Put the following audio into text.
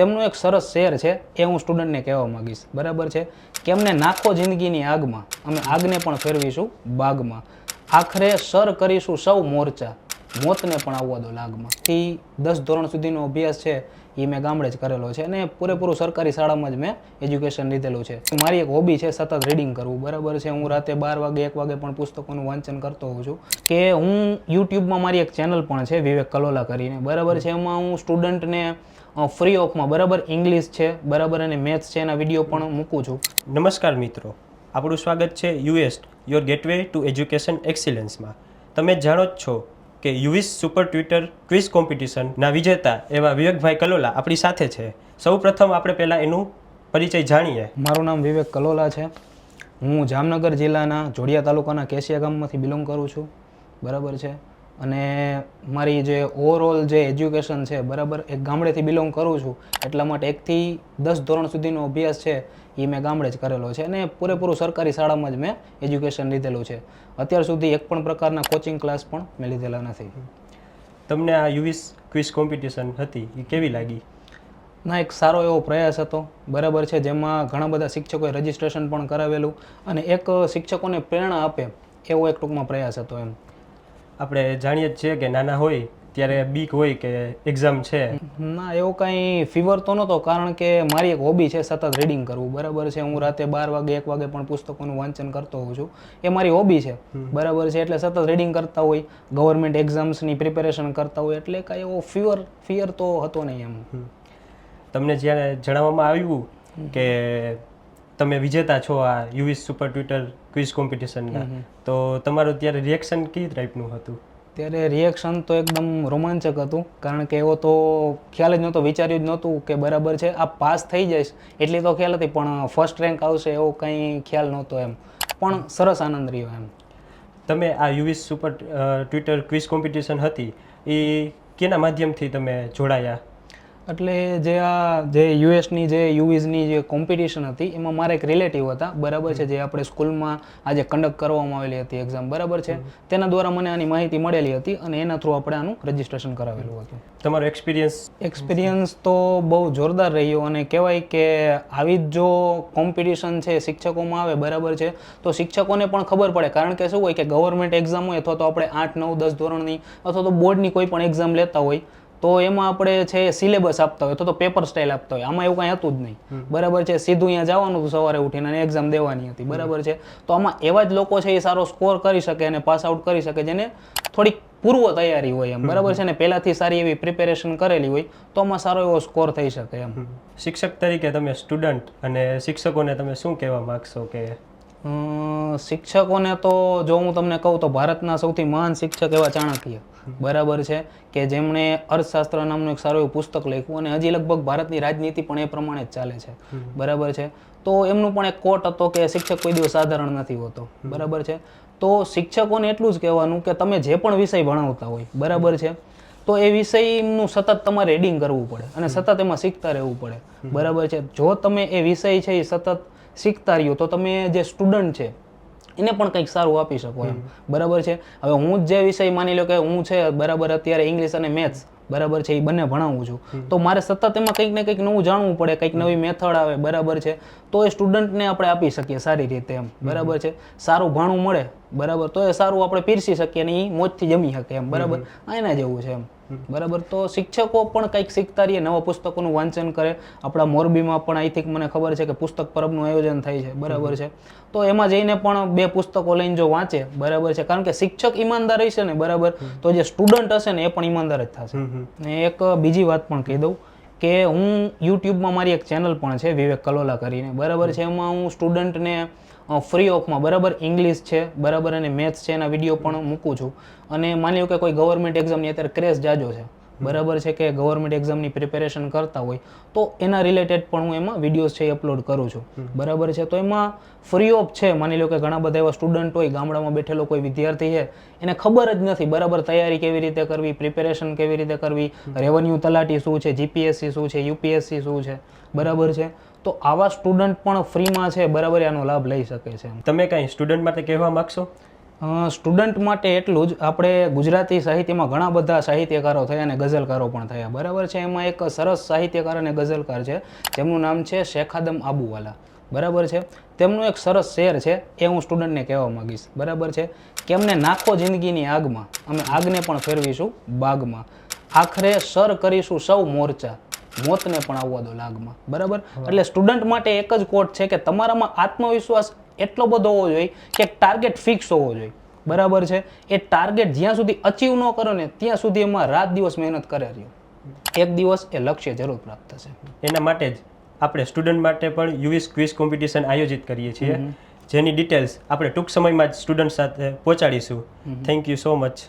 તેમનું એક સરસ શેર છે એ હું સ્ટુડન્ટને કહેવા માંગીશ. બરાબર છે? કે એમને નાખો જિંદગીની આગમાં, અમે આગને પણ ફેરવીશું બાગમાં. આખરે સર કરીશું સૌ મોરચા. મોતને પણ આવવા દો લાગમાં. થી દસ ધોરણ સુધીનો અભ્યાસ છે એ મેં ગામડે જ કરેલો છે અને પૂરેપૂરું સરકારી શાળામાં જ મેં એજ્યુકેશન લીધેલું છે. મારી એક હોબી છે સતત રીડિંગ કરવું. બરાબર છે, હું રાતે બાર વાગે, એક વાગે પણ પુસ્તકોનું વાંચન કરતો હોઉં છું. કે હું યુટ્યુબમાં મારી એક ચેનલ પણ છે, વિવેક કલોલા કરીને. બરાબર છે, એમાં હું સ્ટુડન્ટને ફ્રી ઓફમાં બરાબર ઇંગ્લિશ છે, બરાબર અને મેથ્સ છે, એના વીડિયો પણ મૂકું છું. નમસ્કાર મિત્રો. આપણું સ્વાગત છે US your gateway to education એક્સિલન્સમાં તમે જાણો જ છો કે યુવિસ સુપર ટ્વિટર ક્વિઝ કોમ્પિટિશનના વિજેતા એવા વિવેકભાઈ કલોલા આપણી સાથે છે. સૌ પ્રથમ આપણે પહેલાં એનું પરિચય જાણીએ. મારું નામ વિવેક કલોલા છે. હું જામનગર જિલ્લાના જોડિયા તાલુકાના કેસિયા ગામમાંથી બિલોંગ કરું છું. બરાબર છે? અને મારી જે ઓવરઓલ જે એજ્યુકેશન છે બરાબર એક ગામડેથી બિલોંગ કરું છું. એટલા માટે એકથી દસ ધોરણ સુધીનો અભ્યાસ છે એ મેં ગામડે જ કરેલો છે અને પૂરેપૂરું સરકારી શાળામાં જ મેં એજ્યુકેશન લીધેલું છે. અત્યાર સુધી એક પણ પ્રકારના કોચિંગ ક્લાસ પણ મેં લીધેલા નથી. તમને આ યુવિસ ક્વિઝ કોમ્પિટિશન હતી એ કેવી લાગી? ના એક સારો એવો પ્રયાસ હતો. બરાબર છે જેમાં ઘણા બધા શિક્ષકોએ રજિસ્ટ્રેશન પણ કરાવેલું અને એક શિક્ષકોને પ્રેરણા આપે એવો એક ટૂંકમાં પ્રયાસ હતો એમ. આપણે જાણીએ જ છીએ કે નાના હોય ત્યારે બીક હોય કે એક્ઝામ છે. ના એવો કંઈ ફીવર તો નહોતો કારણ કે મારી એક હોબી છે સતત રીડિંગ કરવું. બરાબર છે હું રાતે બાર વાગે એક વાગે પણ પુસ્તકોનું વાંચન કરતો હોઉં છું. એ મારી હોબી છે. બરાબર છે એટલે સતત રીડિંગ કરતા હોય ગવર્મેન્ટ એક્ઝામ્સની પ્રિપેરેશન કરતા હોય એટલે કાંઈ એવો ફીવર ફિયર તો હતો નહીં એમ. તમને જ્યારે જણાવવામાં આવ્યું કે તમે વિજેતા છો આ યુએસ સુપર ટ્વિટર ક્વિઝ કોમ્પિટિશનના તો તમારું ત્યારે રિએક્શન કઈ ટાઈપનું હતું? ત્યારે રિએક્શન તો એકદમ રોમાંચક હતું કારણ કે એવો તો ખ્યાલ જ નહોતો વિચાર્યું જ નહોતું કે બરાબર છે આ પાસ થઈ જઈશ એટલી તો ખ્યાલ હતી પણ ફર્સ્ટ રેન્ક આવશે એવો કંઈ ખ્યાલ નહોતો એમ. પણ સરસ આનંદ રહ્યો એમ. તમે આ US super Twitter quiz competition હતી એ કેના માધ્યમથી તમે જોડાયા? એટલે જે આ જે યુએસની જે યુવીઝની જે કોમ્પિટિશન હતી એમાં મારા એક રિલેટિવ હતા. બરાબર છે જે આપણે સ્કૂલમાં આજે કન્ડક્ટ કરવામાં આવેલી હતી એક્ઝામ બરાબર છે? તેના દ્વારા મને આની માહિતી મળેલી હતી અને એના થ્રુ આપણે આનું રજિસ્ટ્રેશન કરાવેલું હતું. તમારો એક્સપિરિયન્સ એક્સપિરિયન્સ તો બહુ જોરદાર રહ્યો અને કહેવાય કે આવી જ જો કોમ્પિટિશન છે શિક્ષકોમાં આવે બરાબર છે તો શિક્ષકોને પણ ખબર પડે. કારણ કે શું હોય કે ગવર્મેન્ટ એક્ઝામ હોય અથવા તો આપણે આઠ નવ દસ ધોરણની અથવા તો બોર્ડની કોઈ પણ એક્ઝામ લેતા હોય તો એમાં આપણે છે સિલેબસ આપતા હોય તો પેપર સ્ટાઇલ આપતા હોય. આમાં એવું કાંઈ હતું જ નહીં. બરાબર છે સીધું અહીંયા જવાનું હતું સવારે ઉઠીને અને એક્ઝામ દેવાની હતી. બરાબર છે. તો આમાં એવા જ લોકો છે એ સારો સ્કોર કરી શકે અને પાસ આઉટ કરી શકે જેને થોડીક પૂર્વ તૈયારી હોય એમ. બરાબર છે ને પહેલાંથી સારી એવી પ્રિપેરેશન કરેલી હોય તો આમાં સારો એવો સ્કોર થઈ શકે એમ. શિક્ષક તરીકે તમે સ્ટુડન્ટ અને શિક્ષકોને તમે શું કહેવા માગશો કે? શિક્ષકોને તો જો હું તમને કહું તો ભારતના સૌથી મહાન શિક્ષક એવા ચાણક્ય. બરાબર છે કે જેમણે અર્થશાસ્ત્ર નામનું એક સારું એવું પુસ્તક લખ્યું અને હજી લગભગ ભારતની રાજનીતિ પણ એ પ્રમાણે જ ચાલે છે. બરાબર છે? તો એમનું પણ એક કોટ હતો કે શિક્ષક કોઈ દિવસ સાધારણ નથી હોતો. બરાબર છે? તો શિક્ષકોને એટલું જ કહેવાનું કે તમે જે પણ વિષય ભણાવતા હોય બરાબર છે? તો એ વિષયનું સતત તમારે રીડિંગ કરવું પડે અને સતત એમાં શીખતા રહેવું પડે. બરાબર છે? જો તમે એ વિષય છે એ સતત શીખતા રહ્યો તો તમે જે સ્ટુડન્ટ છે એને પણ કંઈક સારું આપી શકો એમ. બરાબર છે? હવે હું જ જે વિષય માની લો કે હું છે બરાબર અત્યારે ઇંગ્લિશ અને મેથ્સ બરાબર છે એ બંને ભણાવું છું. તો મારે સતત એમાં કંઈક ને કંઈક નવું જાણવું પડે કંઈક નવી મેથડ આવે બરાબર છે? તો એ સ્ટુડન્ટને આપણે આપી શકીએ સારી રીતે એમ. બરાબર છે? સારું ભાણું મળે બરાબર? તો એ સારું આપણે પીરસી શકીએ અને એ મોજથી જમી શકે એમ બરાબર? આ એના જેવું છે એમ. બરાબર? તો શિક્ષકો પણ કંઈક શીખતા રહીએ નવા પુસ્તકોનું વાંચન કરે. આપણા મોરબીમાં પણ આઈ થિંક મને ખબર છે કે પુસ્તક પરબનું આયોજન થાય છે બરાબર છે. તો એમાં જઈને પણ બે પુસ્તકો લઈને જો વાંચે બરાબર છે. કારણ કે શિક્ષક ઈમાનદાર હશે ને બરાબર? તો જે સ્ટુડન્ટ હશે ને એ પણ ઈમાનદાર જ થશે. ને એક બીજી વાત પણ કહી દઉં. કે હું યુટ્યુબમાં મારી એક ચેનલ પણ છે વિવેક કલોલા કરીને. બરાબર છે એમાં હું સ્ટુડન્ટને ફ્રી ઓફમાં બરાબર ઇંગ્લિશ છે બરાબર અને મેથ્સ છે એના વીડિયો પણ મૂકું છું. અને માની લો કે કોઈ ગવર્મેન્ટ એક્ઝામની અત્યારે ક્રેઝ જાજો છે. બરાબર છે કે ગવર્મેન્ટ એક્ઝામની પ્રિપેરેશન કરતા હોય તો એના રિલેટેડ પણ હું એમાં વિડીયોઝ છે એ અપલોડ કરું છું. બરાબર છે? તો એમાં ફ્રી ઓફ છે. માની લો કે ઘણા બધા એવા સ્ટુડન્ટ હોય ગામડામાં બેઠેલો કોઈ વિદ્યાર્થી છે એને ખબર જ નથી બરાબર તૈયારી કેવી રીતે કરવી પ્રિપેરેશન કેવી રીતે કરવી રેવન્યુ તલાટી શું છે જીપીએસસી શું છે યુપીએસસી શું છે બરાબર છે? તો આવા સ્ટુડન્ટ પણ ફ્રીમાં છે બરાબર આનો લાભ લઈ શકે છે તમે કાંઈ સ્ટુડન્ટ માટે કહેવા માગશો? સ્ટુડન્ટ માટે એટલું જ આપણે ગુજરાતી સાહિત્યમાં ઘણા બધા સાહિત્યકારો થયા અને ગઝલકારો પણ થયા. બરાબર છે? એમાં એક સરસ સાહિત્યકાર અને ગઝલકાર છે. જેમનું નામ છે શેખાદમ આબુવાલા. બરાબર છે? તેમનું એક સરસ શેર છે એ હું સ્ટુડન્ટને કહેવા માંગીશ. બરાબર છે? કે અમને નાખો જિંદગીની આગમાં. અમે આગને પણ ફેરવીશું બાગમાં. આખરે સર કરીશું સૌ મોરચા. મોતને પણ આવવા દો લાગમાં. બરાબર? એટલે સ્ટુડન્ટ માટે એક જ કોટ છે કે તમારામાં આત્મવિશ્વાસ એટલો બધો હોવો જોઈએ કે ટાર્ગેટ ફિક્સ હોવો જોઈએ. બરાબર છે? એ ટાર્ગેટ જ્યાં સુધી અચીવ ન કરો ને ત્યાં સુધી એમાં રાત દિવસ મહેનત કરે રહ્યો. એક દિવસ એ લક્ષ્ય જરૂર પ્રાપ્ત થશે. એના માટે જ આપણે સ્ટુડન્ટ માટે પણ યુવીસ ક્વિઝ કોમ્પિટિશન આયોજિત કરીએ છીએ. જેની ડિટેલ્સ આપણે ટૂંક સમયમાં જ સ્ટુડન્ટ સાથે પહોંચાડીશું. Thank you so much